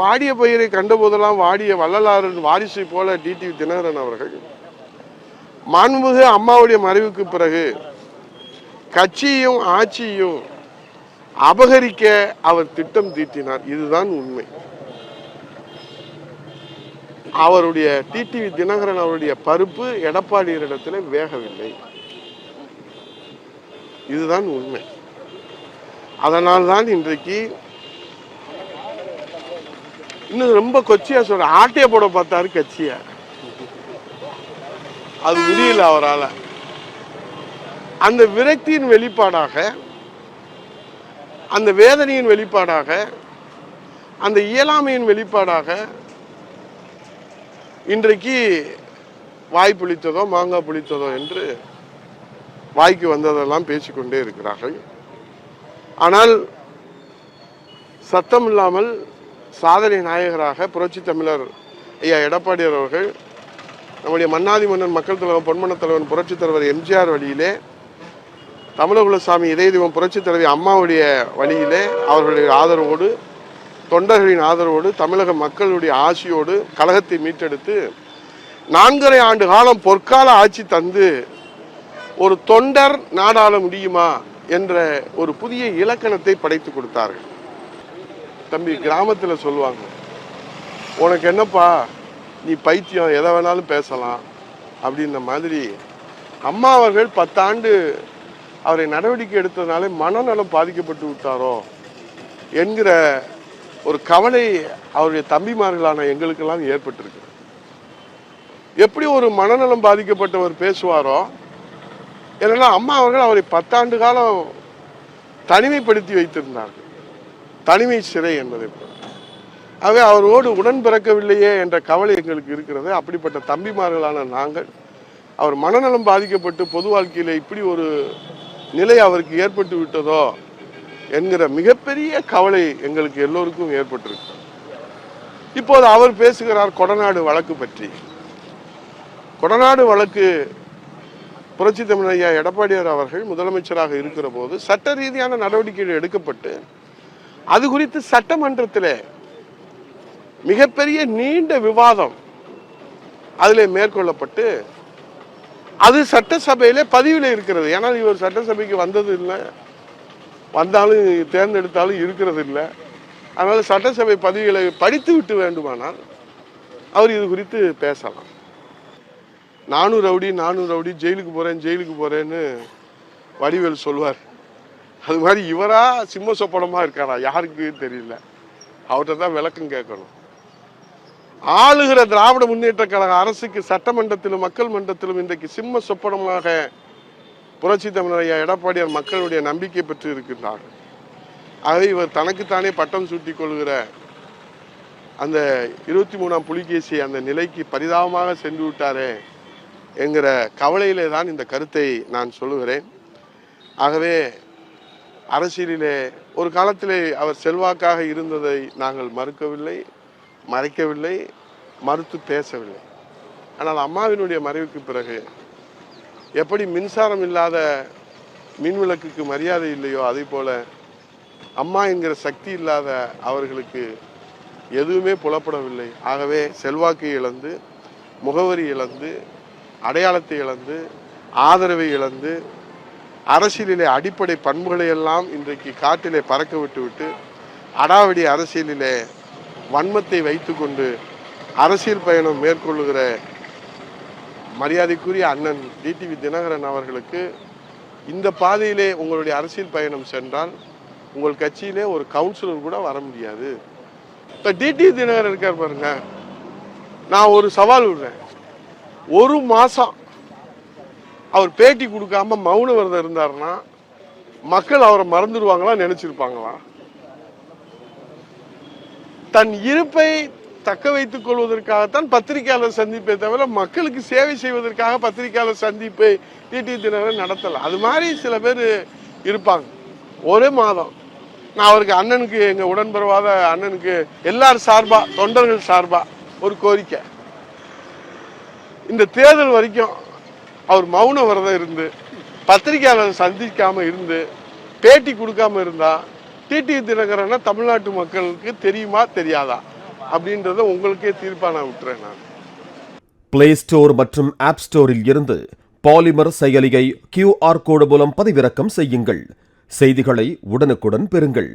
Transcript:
வாடிய பயிரை கண்டபோதெல்லாம் வாடிய வள்ளலாரின் வாரிசை போல டிடிவி தினகரன் அவர்கள் மாண்புமிகு அம்மாவுடைய மறைவுக்கு பிறகு கட்சியும் ஆட்சியும் அபகரிக்க அவர் திட்டம் தீட்டினார். இதுதான் உண்மை. அவருடைய டிடிவி தினகரன் அவருடைய பருப்பு எடப்பாடியரிடத்தில் வேகவில்லை. இதுதான் உண்மை. அதனால்தான் இன்றைக்கு இன்னும் ரொம்ப கொச்சியா சொல்றேன் ஆட்டைய போட பார்த்தாரு கட்சிய. அது முடியல அவரால். அந்த விரக்தியின் வெளிப்பாடாக அந்த வேதனையின் வெளிப்பாடாக அந்த இயலாமையின் வெளிப்பாடாக இன்றைக்கு வாய் புளித்ததோ மாங்காய் புளித்ததோ என்று வாய்க்கு வந்ததெல்லாம் பேசிக்கொண்டே இருக்கிறார்கள். ஆனால் சத்தம் இல்லாமல் சாதனை நாயகராக புரட்சி தமிழர் ஐயா எடப்பாடியார் அவர்கள் நம்முடைய மன்னாதி மன்னன் மக்கள் தலைவன் பொன்மன தலைவன் புரட்சி தலைவர் எம்ஜிஆர் வழியிலே தமிழகுலசாமி இதய தெய்வம் புரட்சி தலைவி அம்மாவுடைய வழியிலே அவர்களுடைய ஆதரவோடு தொண்டர்களின் ஆதரவோடு தமிழக மக்களுடைய ஆசியோடு கழகத்தை மீட்டெடுத்து நான்கரை ஆண்டு காலம் பொற்கால ஆட்சி தந்து ஒரு தொண்டர் நாடாள முடியுமா என்ற ஒரு புதிய இலக்கணத்தை படைத்து கொடுத்தார்கள். தம்பி கிராமத்தில் சொல்லுவாங்க உனக்கு என்னப்பா நீ பைத்தியம் எதை வேணாலும் பேசலாம் அப்படின்ற மாதிரி அம்மா அவர்கள் பத்தாண்டு அவரை நடவடிக்கை எடுத்ததுனாலே மனநலம் பாதிக்கப்பட்டு விட்டாரோ என்கிற ஒரு கவலை அவருடைய தம்பிமார்களான எங்களுக்கெல்லாம் ஏற்பட்டிருக்கு. எப்படி ஒரு மனநலம் பாதிக்கப்பட்டவர் பேசுவாரோ ஏன்னா அம்மா அவர்கள் அவரை பத்தாண்டு காலம் தனிமைப்படுத்தி வைத்திருந்தார்கள். தனிமை சிறை என்பதை போல ஆகவே அவரோடு உடன் பிறக்கவில்லையே என்ற கவலை எங்களுக்கு இருக்கிறது. அப்படிப்பட்ட தம்பிமார்களான நாங்கள் அவர் மனநலம் பாதிக்கப்பட்டு பொது வாழ்க்கையில் இப்படி ஒரு நிலை அவருக்கு ஏற்பட்டு விட்டதோ என்கிற மிகப்பெரிய கவலை எங்களுக்கு எல்லோருக்கும் ஏற்பட்டிருக்கு. இப்போது அவர் பேசுகிறார் கொடநாடு வழக்கு பற்றி. கொடநாடு வழக்கு புரட்சி தமிழ் ஐயா எடப்பாடியார் அவர்கள் முதலமைச்சராக இருக்கிற போது சட்ட ரீதியான நடவடிக்கைகள் எடுக்கப்பட்டு அது குறித்து சட்டமன்றத்தில் மிகப்பெரிய நீண்ட விவாதம் அதில் மேற்கொள்ளப்பட்டு அது சட்டசபையிலே பதிவில் இருக்கிறது. ஏன்னா இவர் சட்டசபைக்கு வந்தது இல்லை வந்தாலும் தேர்ந்தெடுத்தாலும் இருக்கிறது இல்லை அதனால் சட்டசபை பதிவுகளை படித்து விட்டு வேண்டுமானால் அவர் இது குறித்து பேசலாம். நானும் ரவுடி நானும் ரவுடி ஜெயிலுக்கு போகிறேன் ஜெயிலுக்கு போகிறேன்னு வடிவேல் சொல்வார். அது மாதிரி இவரா சிம்ம சொப்பனமாக இருக்காரா? யாருக்கு தெரியல. அவர்கிட்ட தான் விளக்கம் கேட்கணும். ஆளுகிற திராவிட முன்னேற்ற கழக அரசுக்கு சட்டமன்றத்திலும் மக்கள் மன்றத்திலும் இன்றைக்கு சிம்ம சொப்பனமாக புரட்சி தமிழர் எடப்பாடியார் மக்களுடைய நம்பிக்கை பெற்று இருக்கின்றார். ஆகவே இவர் தனக்குத்தானே பட்டம் சூட்டி கொள்கிற அந்த இருபத்தி மூணாம் புலிகேசி அந்த நிலைக்கு பரிதாபமாக சென்று விட்டாரே என்கிற கவலையிலே தான் இந்த கருத்தை நான் சொல்லுகிறேன். ஆகவே அரசியலிலே ஒரு காலத்திலே அவர் செல்வாக்காக இருந்ததை நாங்கள் மறுக்கவில்லை மறைக்கவில்லை மறுத்து பேசவில்லை. ஆனால் அம்மாவினுடைய மறைவுக்கு பிறகு எப்படி மின்சாரம் இல்லாத மின் விளக்குக்கு மரியாதை இல்லையோ அதே போல அம்மா என்கிற சக்தி இல்லாத அவர்களுக்கு எதுவுமே புலப்படவில்லை. ஆகவே செல்வாக்கை இழந்து முகவரி இழந்து அடையாளத்தை இழந்து ஆதரவை இழந்து அரசியலிலே அடிப்படை பண்புகளை எல்லாம் இன்றைக்கு காட்டிலே பறக்க விட்டுவிட்டு அடாவடி அரசியலிலே வன்மத்தை வைத்துக்கொண்டு அரசியல் பயணம் மேற்கொள்ளுகிற மரியாதைக்குரிய அண்ணன் டிடிவி தினகரன் அவர்களுக்கு இந்த பாதையிலே உங்களுடைய அரசியல் பயணம் சென்றால் உங்கள் கட்சியிலே ஒரு கவுன்சிலர் கூட வர முடியாது. இப்போ டிடிவி தினகரன் இருக்கார் பாருங்க. நான் ஒரு சவால் விடுறேன். ஒரு மாதம் அவர் பேட்டி கொடுக்காம மௌன விரதம் இருந்தாருன்னா மக்கள் அவரை மறந்துடுவாங்களா நினைச்சிருப்பாங்களா? தன் இருப்பை தக்க வைத்துக் கொள்வதற்காகத்தான் பத்திரிகையாளர் சந்திப்பை தவிர மக்களுக்கு சேவை செய்வதற்காக பத்திரிகையாளர் சந்திப்பை டிடி தினகரன் நடத்தல. அது மாதிரி சில பேர் இருப்பாங்க. ஒரே மாதம். நான் அவருக்கு அண்ணனுக்கு எங்க உடன்பெறவாத அண்ணனுக்கு எல்லார் சார்பா தொண்டர்கள் சார்பா ஒரு கோரிக்கை. இந்த தேர்தல் வரைக்கும் அவர் மௌன விரதம் இருந்து பத்திரிகையாளர் சந்திக்காம இருந்து பேட்டி கொடுக்காம இருந்தா டிடி தினகரனை தமிழ்நாட்டு மக்களுக்கு தெரியுமா தெரியாதா? அப்படின்றத உங்களுக்கே தீர்ப்பா நான் விட்டுறேன் நான். பிளே ஸ்டோர் மற்றும் ஆப் ஸ்டோரில் இருந்து பாலிமர் செயலியை கியூஆர் கோடு மூலம் பதிவிறக்கம் செய்யுங்கள். செய்திகளை உடனுக்குடன் பெறுங்கள்.